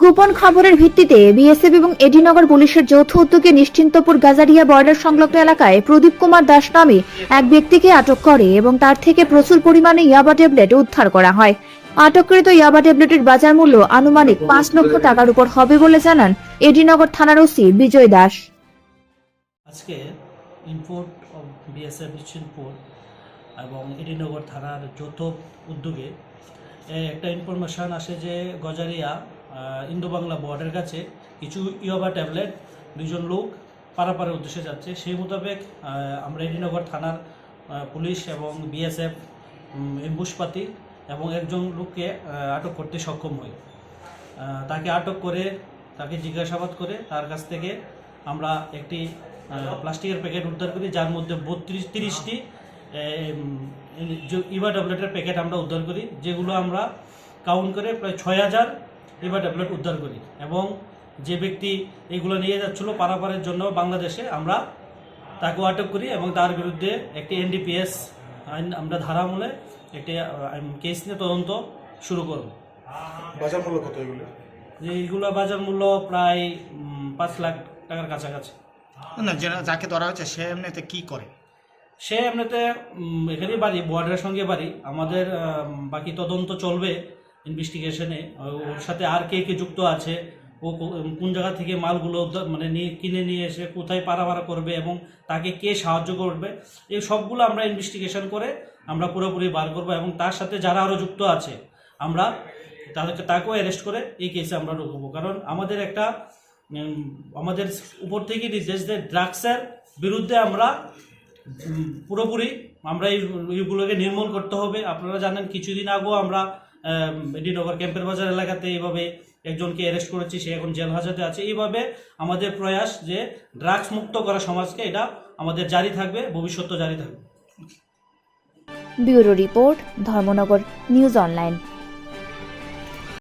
গোপন খবরের ভিত্তিতে বিএসএফ এবং এডিনগর পুলিশের যৌথ উদ্যোগে নিশ্চিন্তপুর গাজারিয়া বর্ডার সংলগ্ন এলাকায় প্রদীপ কুমার দাস নামে এক ব্যক্তিকে আটক করে এবং তার থেকে প্রচুর পরিমাণে ইয়াবা ট্যাবলেট উদ্ধার করা হয়। আটককৃত ইয়াবা ট্যাবলেটের বাজার মূল্য আনুমানিক পাঁচ লক্ষ টাকার উপর হবে বলে জানান এডিনগর থানার ওসি বিজয় দাস। আজকে ইম্পোর্ট অফ বিএসএফ নিশ্চিন্তপুর এবং এডিনগর থানার যৌথ উদ্যোগে একটা ইনফরমেশন আসে যে গজারিয়া ইন্দো বাংলা বর্ডারের কাছে কিছু ইয়োবা ট্যাবলেট দুজন লোক পারাপারের উদ্দেশ্যে যাচ্ছে। সেই মোতাবেক আমরা এডিনগর থানার পুলিশ এবং বিএসএফ এম্বুশপাতি এবং একজন লোককে আটক করতে সক্ষম হই। তাকে আটক করে, তাকে জিজ্ঞাসাবাদ করে তার কাছ থেকে আমরা একটি প্লাস্টিকের প্যাকেট উদ্ধার করি, যার মধ্যে বত্রিশ, তিরিশটি ইভা ট্যাবলেটের প্যাকেট আমরা উদ্ধার করি, যেগুলো আমরা কাউন্ট করে প্রায় ছয় হাজার ইভা ট্যাবলেট উদ্ধার করি। এবং যে ব্যক্তি এগুলো নিয়ে যাচ্ছিল পারাপারের জন্য বাংলাদেশে আমরা তাকেও আটক করি এবং তার বিরুদ্ধে একটি এনডিপিএস আইন আমরা ধারা আমলে একটি কেস নিয়ে তদন্ত শুরু করব। বাজার মূল্য কত এগুলো? যে এইগুলো বাজার মূল্য প্রায় পাঁচ লাখ টাকার কাছাকাছি। না যারা যাকে ধরা হয়েছে সে এমনিতে কি করে? সে এমনিতে এখানেই বাড়ি বর্ডারের সঙ্গে বাড়ি। আমাদের বাকি তদন্ত চলবে ইনভেস্টিগেশনে ওর সাথে আর কে কে যুক্ত আছে, ও কোন জায়গা থেকে মালগুলো মানে নিয়ে, কিনে নিয়ে এসে কোথায় পারাপারা করবে এবং তাকে কে সাহায্য করবে, এই সবগুলো আমরা ইনভেস্টিগেশন করে আমরা পুরোপুরি বার করব এবং তার সাথে যারা আরও যুক্ত আছে, আমরা তাদেরকে, তাকেও অ্যারেস্ট করে এই কেসে আমরা ঢুকবো। কারণ আমাদের একটা আমাদের উপর থেকে নির্দেশ দেয় ড্রাগসের বিরুদ্ধে আমরা পুরোপুরি আমরা এইগুলোকে নির্মূল করতে হবে। আপনারা জানেন কিছুদিন আগেও আমরা এডিনগর ক্যাম্পের বাজার এলাকাতে এইভাবে একজনকে অ্যারেস্ট করেছি, সে এখন জেল হাজতে আছে। এইভাবে আমাদের প্রয়াস যে ড্রাগস মুক্ত করা সমাজকে এটা আমাদের জারি থাকবে, ভবিষ্যৎ জারি থাকবে। Bureau report Dharmanagar news online.